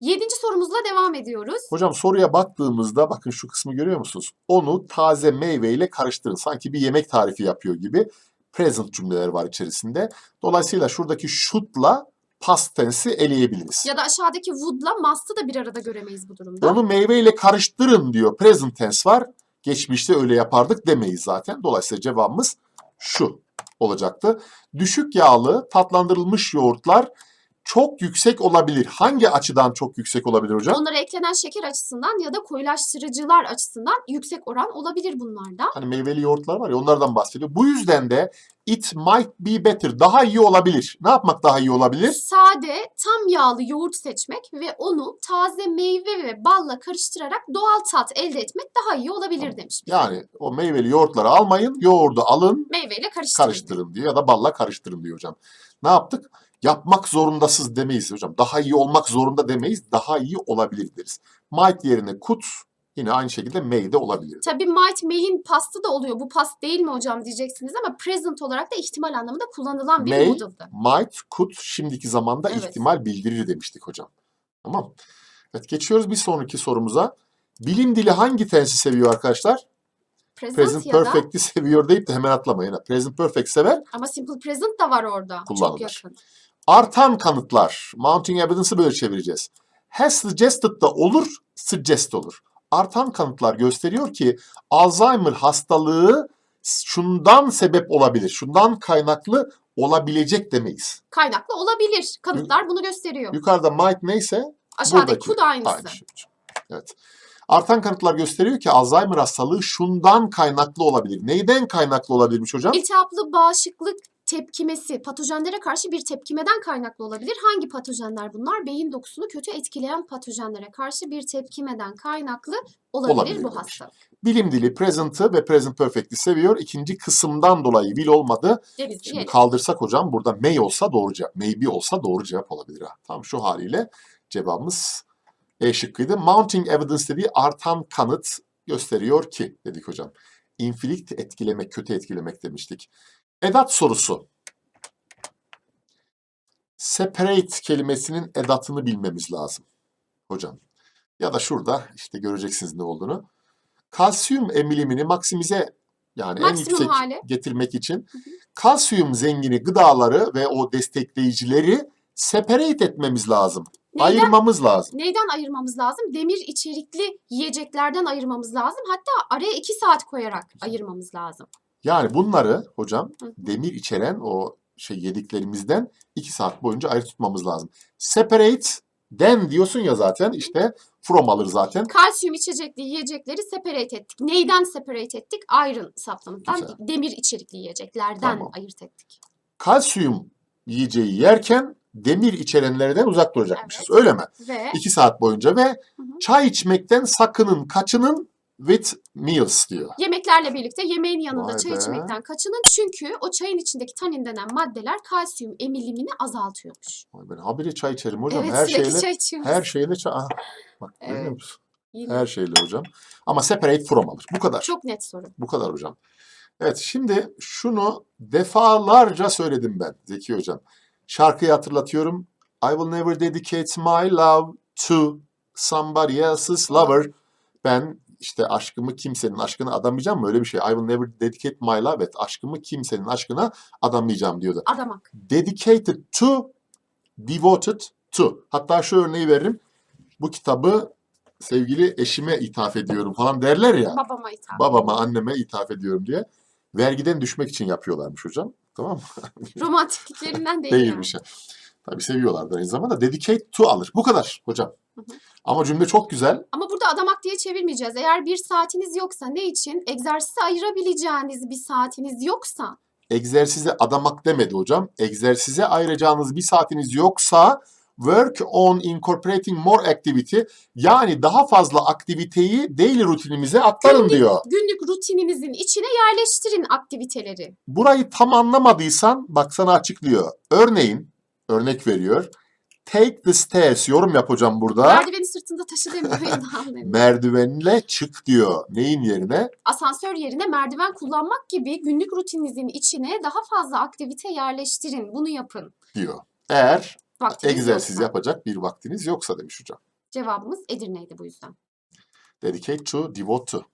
Yedinci sorumuzla devam ediyoruz. Hocam soruya baktığımızda bakın şu kısmı görüyor musunuz? Onu taze meyveyle karıştırın. Sanki bir yemek tarifi yapıyor gibi present cümleler var içerisinde. Dolayısıyla şuradaki should'la past tense'i eleyebiliriz. Ya da aşağıdaki would'la must'ı da bir arada göremeyiz bu durumda. Onu meyveyle karıştırın diyor. Present tense var. Geçmişte öyle yapardık demeyiz zaten. Dolayısıyla cevabımız şu olacaktı. Düşük yağlı tatlandırılmış yoğurtlar çok yüksek olabilir. Hangi açıdan çok yüksek olabilir hocam? Onlara eklenen şeker açısından ya da koyulaştırıcılar açısından yüksek oran olabilir bunlarda. Hani meyveli yoğurtlar var ya onlardan bahsediyor. Bu yüzden de it might be better. Daha iyi olabilir. Ne yapmak daha iyi olabilir? Sade, tam yağlı yoğurt seçmek ve onu taze meyve ve balla karıştırarak doğal tat elde etmek daha iyi olabilir demiş. Yani o meyveli yoğurtları almayın. Yoğurdu alın, Meyveyle karıştırın. karıştırın diyor ya da balla karıştırın diyor hocam. Ne yaptık? Yapmak zorundasız demeyiz hocam. Daha iyi olmak zorunda demeyiz. Daha iyi olabilir deriz. Might yerine could yine aynı şekilde may de olabilir. Tabii might may'in pastı da oluyor. Bu past değil mi hocam diyeceksiniz ama present olarak da ihtimal anlamında kullanılan bir May, moodle'dı. Might, could şimdiki zamanda Evet. ihtimal bildirir demiştik hocam. Tamam. Evet geçiyoruz bir sonraki sorumuza. Bilim dili hangi tensi seviyor arkadaşlar? Present, Present ya da perfect'i seviyor deyip de hemen atlamayın. Present perfect sever. ama simple present da var orada. Çok Kullanılır. yakın. Artan kanıtlar. Mounting evidence'ı böyle çevireceğiz. Has suggested da olur, suggest olur. Artan kanıtlar gösteriyor ki Alzheimer hastalığı şundan sebep olabilir, şundan kaynaklı olabilecek demeyiz. Kaynaklı olabilir. Kanıtlar bunu gösteriyor. Yukarıda might neyse Aşağıdaki bu da aynısı. aynı şey. Evet. Artan kanıtlar gösteriyor ki Alzheimer hastalığı şundan kaynaklı olabilir. Neyden kaynaklı olabilirmiş hocam? İltihaplı bağışıklık tepkimesi patojenlere karşı bir tepkimeden kaynaklı olabilir. Hangi patojenler bunlar? Beyin dokusunu kötü etkileyen patojenlere karşı bir tepkimeden kaynaklı olabilir, Olabilir bu hastalık. Bilim dili present'ı ve present perfect'i seviyor. İkinci kısımdan dolayı will olmadı. Deriz Şimdi kaldırsak hocam burada may olsa doğru cevap. Maybe olsa doğru cevap olabilir. Tam şu haliyle cevabımız E şıkkıydı. Mounting evidence dediği artan kanıt gösteriyor ki dedik hocam. Inflict etkilemek, kötü etkilemek demiştik. Edat sorusu. Separate kelimesinin edatını bilmemiz lazım hocam. Ya da şurada işte göreceksiniz ne olduğunu. Kalsiyum emilimini maksimize yani en Maksimum yüksek hale. getirmek için kalsiyum zengini gıdaları ve o destekleyicileri separate etmemiz lazım. Neyden, Ayırmamız lazım. neyden ayırmamız lazım? Demir içerikli yiyeceklerden ayırmamız lazım. Hatta araya 2 saat koyarak ayırmamız lazım. Yani bunları hocam demir içeren o şey yediklerimizden 2 saat boyunca ayrı tutmamız lazım. Separate den diyorsun ya zaten işte from alır zaten. Kalsiyum içecekli yiyecekleri separate ettik. Neyden separate ettik? Iron Güzel. demir içerikli yiyeceklerden Tamam. ayırt ettik. Kalsiyum yiyeceği yerken demir içerenlerden uzak duracakmışız. Öyle mi? Ve 2 saat boyunca ve çay içmekten sakının kaçının with meals diyor. Yemeklerle birlikte yemeğin yanında Vay çay be. içmekten kaçının. Çünkü o çayın içindeki tanin denen maddeler kalsiyum emilimini azaltıyormuş. Vay Ben habire çay içerim hocam. evet her sürekli şeyle çay içiyoruz. her şeyle çay. Aha, bak Evet. görüyor musun? Yine Her şeyle hocam. Ama separate from alır. Bu kadar. Çok net soru. Bu kadar hocam. Evet şimdi şunu defalarca söyledim ben Zeki hocam. Şarkıyı hatırlatıyorum. I will never dedicate my love to somebody else's lover. Ben işte aşkımı kimsenin aşkına adamayacağım mı? Öyle bir şey. I will never dedicate my love. Evet aşkımı kimsenin aşkına adamayacağım diyordu. Adamak. Dedicated to, devoted to. Hatta şu örneği veririm. Bu kitabı sevgili eşime ithaf ediyorum falan derler ya. Babama hitap. Babama, anneme ithaf ediyorum diye. Vergiden düşmek için yapıyorlarmış hocam. Tamam mı? Romantikliklerinden değil Değilmiş. yani. Tabii seviyorlardı aynı zamanda. Dedicate to alır. Bu kadar hocam. Hı hı. Ama cümle çok güzel. Ama burada adamak diye çevirmeyeceğiz. Eğer bir saatiniz yoksa ne için? Egzersize ayırabileceğiniz bir saatiniz yoksa Egzersize adamak demedi hocam. Egzersize ayıracağınız bir saatiniz yoksa work on incorporating more activity yani daha fazla aktiviteyi daily rutinimize aktarın Günlük- diyor. günlük rutininizin içine yerleştirin aktiviteleri. Burayı tam anlamadıysan bak sana açıklıyor. Örneğin örnek veriyor. Take the stairs yorum yap hocam burada. Merdiveni sırtında taşı demiyor. Merdivenle çık diyor. Neyin yerine? Asansör yerine merdiven kullanmak gibi günlük rutininizin içine daha fazla aktivite yerleştirin. Bunu yapın. diyor. Eğer Vaktiniz egzersiz yoksa. yapacak bir vaktiniz yoksa demiş hocam. Cevabımız Edirne'ydi bu yüzden. Dedicate to, devote to.